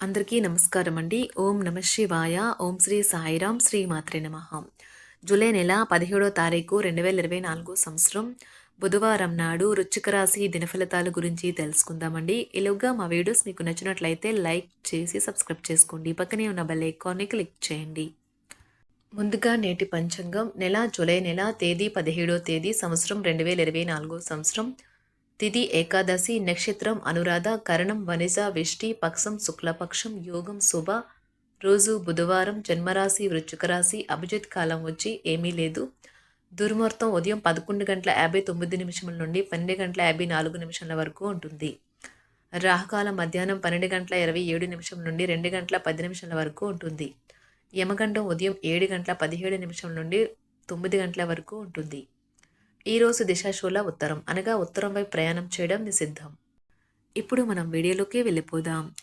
అందరికీ నమస్కారం అండి. ఓం నమ శివాయ. ఓం శ్రీ సాయిరాం శ్రీ మాత్రే నమ. జూలై నెల పదిహేడో తారీఖు రెండు వేల ఇరవై నాలుగు సంవత్సరం. బుధవారం నాడు రుచిక రాశి దినఫలితాల గురించి తెలుసుకుందామండి. ఇలాగా మా వీడియోస్ మీకు నచ్చినట్లయితే లైక్ చేసి సబ్స్క్రైబ్ చేసుకోండి. పక్కనే ఉన్న బెల్ ఐకాన్ని క్లిక్ చేయండి. ముందుగా నేటి పంచాంగం. నెల జూలై నెల తేదీ పదిహేడో తేదీ సంవత్సరం రెండు వేల ఇరవై నాలుగో సంవత్సరం. తిథి ఏకాదశి నక్షత్రం అనురాధ కరణం వనిజ విష్టి పక్షం శుక్లపక్షం యోగం శుభ. రోజు బుధవారం జన్మరాశి వృశ్చిక రాశి అభిజిత్ కాలం వచ్చి ఏమీ లేదు. దుర్ముహూర్తం ఉదయం పదకొండు గంటల యాభై తొమ్మిది నిమిషముల నుండి పన్నెండు గంటల యాభై నాలుగు నిమిషాల వరకు ఉంటుంది. రాహుకాలం మధ్యాహ్నం పన్నెండు గంటల ఇరవై ఏడు నిమిషం నుండి రెండు గంటల పది నిమిషాల వరకు ఉంటుంది. యమగండం ఉదయం ఏడు గంటల పదిహేడు నిమిషం నుండి తొమ్మిది గంటల వరకు ఉంటుంది. ఈరోజు దిశాశూల ఉత్తరం. అనగా ఉత్తరం వైపు ప్రయాణం చేయడం నిషిద్ధం. ఇప్పుడు మనం వీడియోలోకి వెళ్ళిపోదాం.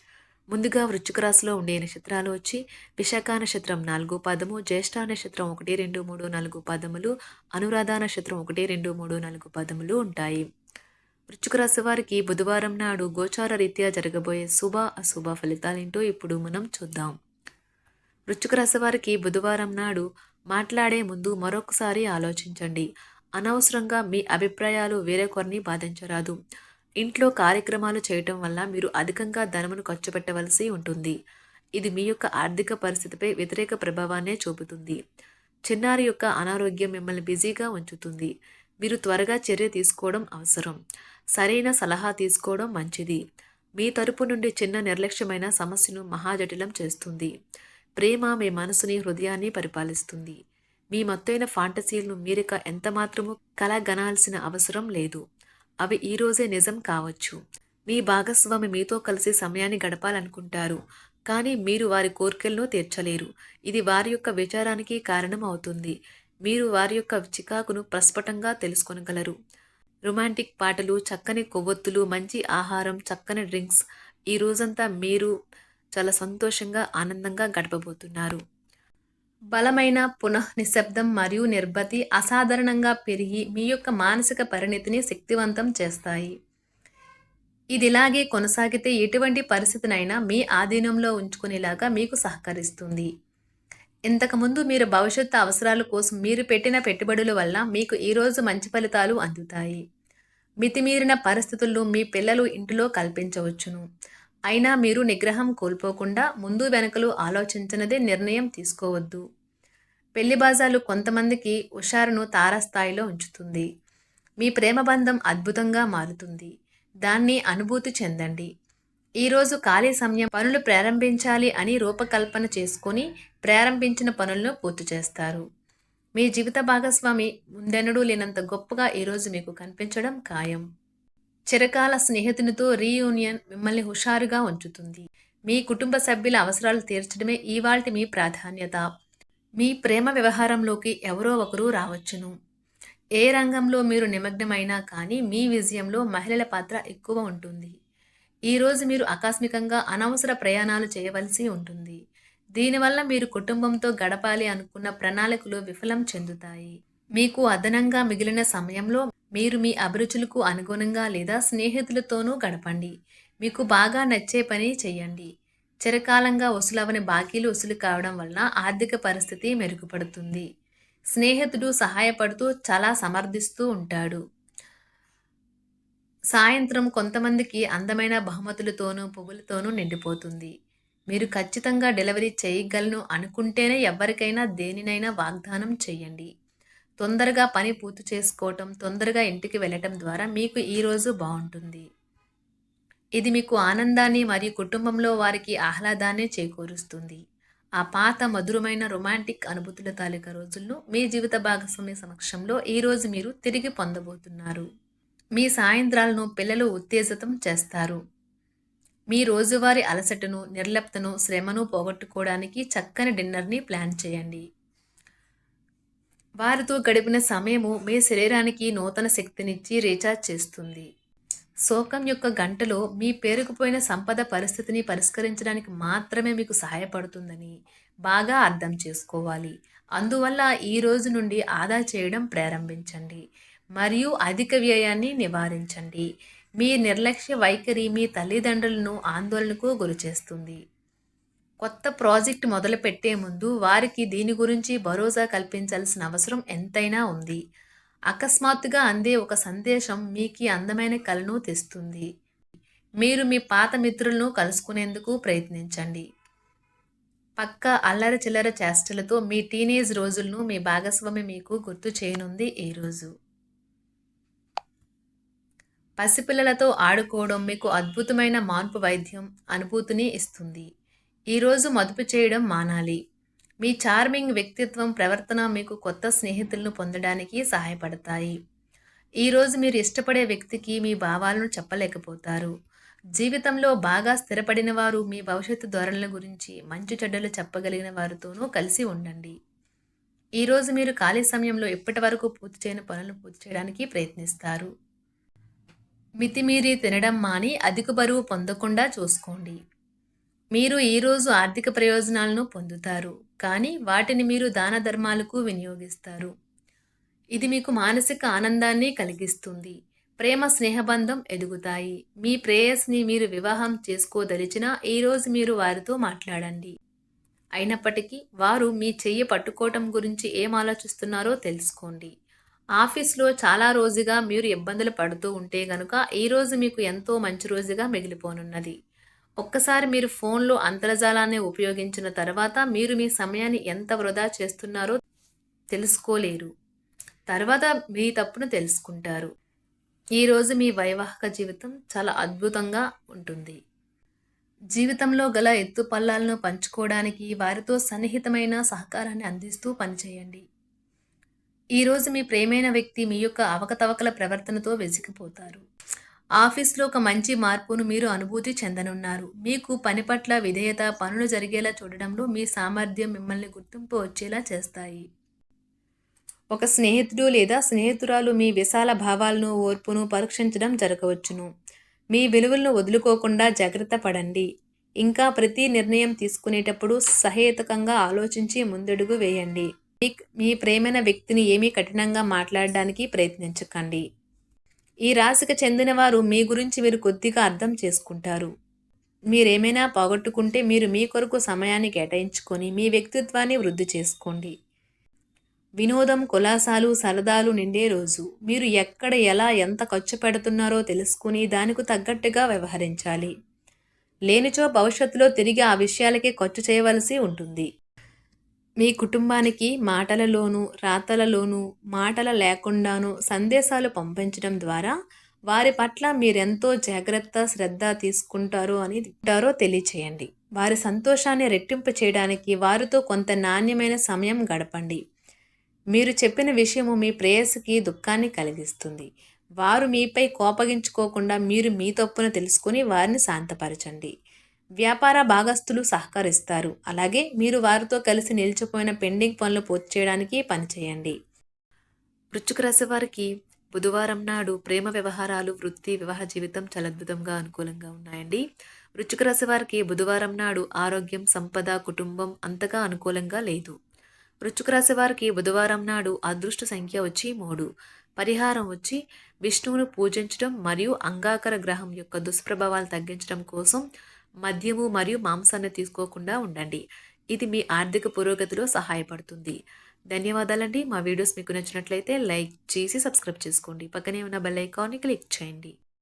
ముందుగా వృశ్చిక రాశిలో ఉండే నక్షత్రాలు వచ్చి విశాఖ నక్షత్రం నాలుగు పాదము జ్యేష్ఠ నక్షత్రం ఒకటి రెండు మూడు నాలుగు పాదములు అనురాధ నక్షత్రం ఒకటి రెండు మూడు నాలుగు పాదములు ఉంటాయి. వృశ్చిక రాశి వారికి బుధవారం నాడు గోచార రీత్యా జరగబోయే శుభ అశుభ ఫలితాలేంటో ఇప్పుడు మనం చూద్దాం. వృశ్చిక రాశి వారికి బుధవారం నాడు మాట్లాడే ముందు మరొకసారి ఆలోచించండి. అనవసరంగా మీ అభిప్రాయాలు వేరొకరిని బాధించరాదు. ఇంట్లో కార్యక్రమాలు చేయటం వల్ల మీరు అధికంగా ధనమును ఖర్చు పెట్టవలసి ఉంటుంది. ఇది మీ యొక్క ఆర్థిక పరిస్థితిపై వ్యతిరేక ప్రభావాన్నే చూపుతుంది. చిన్నారి యొక్క అనారోగ్యం మిమ్మల్ని బిజీగా ఉంచుతుంది. మీరు త్వరగా చర్య తీసుకోవడం అవసరం. సరైన సలహా తీసుకోవడం మంచిది. మీ తరపు నుండి చిన్న నిర్లక్ష్యమైన సమస్యను మహాజటిలం చేస్తుంది. ప్రేమ మీ మనసుని హృదయాన్ని పరిపాలిస్తుంది. మీ మత్తైన ఫాంటసీలను మీరిక ఎంతమాత్రము కలగనాల్సిన అవసరం లేదు. అవి ఈరోజే నిజం కావచ్చు. మీ భాగస్వామి మీతో కలిసి సమయాన్ని గడపాలనుకుంటారు. కానీ మీరు వారి కోరికలను తీర్చలేరు. ఇది వారి యొక్క విచారానికి కారణం అవుతుంది మీరు వారి యొక్క చికాకును ప్రస్ఫుటంగా తెలుసుకొనగలరు. రొమాంటిక్ పాటలు చక్కని కొవ్వొత్తులు మంచి ఆహారం చక్కని డ్రింక్స్ ఈ రోజంతా మీరు చాలా సంతోషంగా ఆనందంగా గడపబోతున్నారు. బలమైన పునః నిశ్శబ్దం మరియు నిర్భతి అసాధారణంగా పెరిగి మీ యొక్క మానసిక పరిణితిని శక్తివంతం చేస్తాయి. ఇది ఇలాగే కొనసాగితే ఎటువంటి పరిస్థితినైనా మీ ఆధీనంలో ఉంచుకునేలాగా మీకు సహకరిస్తుంది. ఇంతకుముందు మీరు భవిష్యత్తు అవసరాల కోసం మీరు పెట్టిన పెట్టుబడుల వల్ల మీకు ఈరోజు మంచి ఫలితాలు అందుతాయి. మితిమీరిన పరిస్థితుల్లో మీ పిల్లలు ఇంటిలో కల్పించవచ్చును. అయినా మీరు నిగ్రహం కోల్పోకుండా ముందు వెనకలు ఆలోచించినదే నిర్ణయం తీసుకోవద్దు. పెళ్ళి బాజాలు కొంతమందికి హుషారును తారాస్థాయిలో ఉంచుతుంది. మీ ప్రేమ బంధం అద్భుతంగా మారుతుంది. దాన్ని అనుభూతి చెందండి. ఈరోజు ఖాళీ సమయం పనులు ప్రారంభించాలి అని రూపకల్పన చేసుకొని ప్రారంభించిన పనులను పూర్తి చేస్తారు. మీ జీవిత భాగస్వామి ముందెన్నడూ లేనంత గొప్పగా ఈరోజు మీకు కనిపించడం ఖాయం. చిరకాల స్నేహితునితో రీయూనియన్ మిమ్మల్ని హుషారుగా ఉంచుతుంది. మీ కుటుంబ సభ్యుల అవసరాలు తీర్చడమే ఇవాల్టి మీ ప్రాధాన్యత. మీ ప్రేమ వ్యవహారంలోకి ఎవరో ఒకరు రావచ్చును. ఏ రంగంలో మీరు నిమగ్నమైనా కానీ మీ విజయంలో మహిళల పాత్ర ఎక్కువ ఉంటుంది. ఈరోజు మీరు ఆకస్మికంగా అనవసర ప్రయాణాలు చేయవలసి ఉంటుంది. దీనివల్ల మీరు కుటుంబంతో గడపాలి అనుకున్న ప్రణాళికలు విఫలం చెందుతాయి. మీకు అదనంగా మిగిలిన సమయంలో మీరు మీ అభిరుచులకు అనుగుణంగా లేదా స్నేహితులతోనూ గడపండి. మీకు బాగా నచ్చే పని చేయండి. చిరకాలంగా వసూలవని బాకీలు వసూలు కావడం వలన ఆర్థిక పరిస్థితి మెరుగుపడుతుంది. స్నేహితుడు సహాయపడుతూ చాలా సమర్థిస్తూ ఉంటాడు. సాయంత్రం కొంతమందికి అందమైన బహుమతులతోనూ పువ్వులతోనూ నిండిపోతుంది. మీరు ఖచ్చితంగా డెలివరీ చేయగలను అనుకుంటేనే ఎవరికైనా దేనినైనా వాగ్దానం చేయండి. తొందరగా పని పూర్తి చేసుకోవటం తొందరగా ఇంటికి వెళ్ళటం ద్వారా మీకు ఈరోజు బాగుంటుంది. ఇది మీకు ఆనందాన్ని మరియు కుటుంబంలో వారికి ఆహ్లాదాన్ని చేకూరుస్తుంది. ఆ పాత మధురమైన రొమాంటిక్ అనుభూతుల తాలూకా రోజులను మీ జీవిత భాగస్వామి సమక్షంలో ఈరోజు మీరు తిరిగి పొందబోతున్నారు. మీ సాయంత్రాలను పిల్లలు ఉత్తేజితం చేస్తారు. మీ రోజువారీ అలసటను నిర్లప్తను శ్రమను పోగొట్టుకోవడానికి చక్కని డిన్నర్ని ప్లాన్ చేయండి. వారితో గడిపిన సమయము మీ శరీరానికి నూతన శక్తినిచ్చి రీఛార్జ్ చేస్తుంది. శోకం యొక్క గంటలో మీ పేరుకుపోయిన సంపద పరిస్థితిని పరిష్కరించడానికి మాత్రమే మీకు సహాయపడుతుందని బాగా అర్థం చేసుకోవాలి. అందువల్ల ఈ రోజు నుండి ఆదా చేయడం ప్రారంభించండి. మరియు అధిక వ్యయాన్ని నివారించండి. మీ నిర్లక్ష్య వైఖరి మీ తల్లిదండ్రులను ఆందోళనకు గురిచేస్తుంది. కొత్త ప్రాజెక్ట్ మొదలుపెట్టే ముందు వారికి దీని గురించి భరోసా కల్పించాల్సిన అవసరం ఎంతైనా ఉంది. అకస్మాత్తుగా అందే ఒక సందేశం మీకు అందమైన కలను తెస్తుంది. మీరు మీ పాత మిత్రులను కలుసుకునేందుకు ప్రయత్నించండి. పక్క అల్లరి చిల్లర చేష్టలతో మీ టీనేజ్ రోజులను మీ భాగస్వామి మీకు గుర్తు చేయనుంది ఈరోజు పసిపిల్లలతో ఆడుకోవడం మీకు అద్భుతమైన మార్పు వైద్యం అనుభూతిని ఇస్తుంది. ఈరోజు మదుపు చేయడం మానాలి. మీ చార్మింగ్ వ్యక్తిత్వం ప్రవర్తన మీకు కొత్త స్నేహితులను పొందడానికి సహాయపడతాయి. ఈరోజు మీరు ఇష్టపడే వ్యక్తికి మీ భావాలను చెప్పలేకపోతారు. జీవితంలో బాగా స్థిరపడిన వారు మీ భవిష్యత్తు ధోరణుల గురించి మంచి చెడ్డలు చెప్పగలిగిన వారితోనూ కలిసి ఉండండి. ఈరోజు మీరు ఖాళీ సమయంలో ఇప్పటి వరకు పూర్తి చేయని పనులు పూర్తి చేయడానికి ప్రయత్నిస్తారు. మితిమీరి తినడం మాని అధిక బరువు పొందకుండా చూసుకోండి. మీరు ఈరోజు ఆర్థిక ప్రయోజనాలను పొందుతారు. కానీ వాటిని మీరు దాన ధర్మాలకు వినియోగిస్తారు. ఇది మీకు మానసిక ఆనందాన్ని కలిగిస్తుంది. ప్రేమ స్నేహబంధం ఎదుగుతాయి. మీ ప్రేయస్ని మీరు వివాహం చేసుకోదలిచినా ఈరోజు మీరు వారితో మాట్లాడండి. అయినప్పటికీ వారు మీ చెయ్యి పట్టుకోవటం గురించి ఏం ఆలోచిస్తున్నారో తెలుసుకోండి. ఆఫీస్లో చాలా రోజుగా మీరు ఇబ్బందులు పడుతూ ఉంటే గనుక ఈరోజు మీకు ఎంతో మంచి రోజుగా మిగిలిపోనున్నది. ఒక్కసారి మీరు ఫోన్లో అంతర్జాలాన్ని ఉపయోగించిన తర్వాత మీరు మీ సమయాన్ని ఎంత వృధా చేస్తున్నారో తెలుసుకోలేరు. తర్వాత మీ తప్పును తెలుసుకుంటారు. ఈరోజు మీ వైవాహిక జీవితం చాలా అద్భుతంగా ఉంటుంది. జీవితంలో గల ఎత్తు పల్లాలను పంచుకోవడానికి వారితో సన్నిహితమైన సహకారాన్ని అందిస్తూ పనిచేయండి. ఈరోజు మీ ప్రేమైన వ్యక్తి మీ యొక్క అవకతవకల ప్రవర్తనతో వెసికిపోతారు. ఆఫీస్లో ఒక మంచి మార్పును మీరు అనుభూతి చెందనున్నారు. మీకు పని పట్ల విధేయత పనులు జరిగేలా చూడడంలో మీ సామర్థ్యం మిమ్మల్ని గుర్తింపు వచ్చేలా చేస్తాయి. ఒక స్నేహితుడు లేదా స్నేహితురాలు మీ విశాల భావాలను ఓర్పును పరీక్షించడం జరగవచ్చును. మీ విలువలను వదులుకోకుండా జాగ్రత్త పడండి. ఇంకా ప్రతి నిర్ణయం తీసుకునేటప్పుడు సహేతుకంగా ఆలోచించి ముందడుగు వేయండి. మీ ప్రేమైన వ్యక్తిని ఏమీ కఠినంగా మాట్లాడడానికి ప్రయత్నించకండి. ఈ రాశికి చెందినవారు మీ గురించి మీరు కొద్దిగా అర్థం చేసుకుంటారు. మీరేమైనా పోగొట్టుకుంటే మీరు మీ కొరకు సమయాన్ని కేటాయించుకొని మీ వ్యక్తిత్వాన్ని వృద్ధి చేసుకోండి. వినోదం కులాసాలు సరదాలు నిండే రోజు. మీరు ఎక్కడ ఎలా ఎంత ఖర్చు పెడుతున్నారో తెలుసుకుని దానికి తగ్గట్టుగా వ్యవహరించాలి. లేనిచో భవిష్యత్తులో తిరిగి ఆ విషయాలకే ఖర్చు చేయవలసి ఉంటుంది. మీ కుటుంబానికి మాటలలోనూ రాతలలోనూ మాటల లేకుండానూ సందేశాలు పంపించడం ద్వారా వారి పట్ల మీరెంతో జాగ్రత్త శ్రద్ధ తీసుకుంటారో అని ఉంటారో తెలియచేయండి. వారి సంతోషాన్ని రెట్టింపు చేయడానికి వారితో కొంత నాణ్యమైన సమయం గడపండి. మీరు చెప్పిన విషయము మీ ప్రేయస్కి దుఃఖాన్ని కలిగిస్తుంది. వారు మీపై కోపగించుకోకుండా మీరు మీ తప్పును తెలుసుకుని వారిని శాంతపరచండి. వ్యాపార భాగస్తులు సహకరిస్తారు. అలాగే మీరు వారితో కలిసి నిలిచిపోయిన పెండింగ్ పనులు పూర్తి చేయడానికి పనిచేయండి. వృచ్చుక రాశి వారికి బుధవారం నాడు ప్రేమ వ్యవహారాలు వృత్తి వివాహ జీవితం చాలా అనుకూలంగా ఉన్నాయండి. వృచ్చుక రాశి వారికి బుధవారం నాడు ఆరోగ్యం సంపద కుటుంబం అంతగా అనుకూలంగా లేదు. వృచ్చుక రాశి వారికి బుధవారం నాడు అదృష్ట సంఖ్య వచ్చి మూడు. పరిహారం వచ్చి విష్ణువును పూజించడం మరియు అంగాకర గ్రహం యొక్క దుష్ప్రభావాలు తగ్గించడం కోసం మద్యము మరియు మాంసాన్ని తీసుకోకుండా ఉండండి. ఇది మీ ఆర్థిక పురోగతిలో సహాయపడుతుంది. ధన్యవాదాలండి. మా వీడియోస్ మీకు నచ్చినట్లయితే లైక్ చేసి సబ్స్క్రైబ్ చేసుకోండి. పక్కనే ఉన్న బెల్ ఐకాన్ని క్లిక్ చేయండి.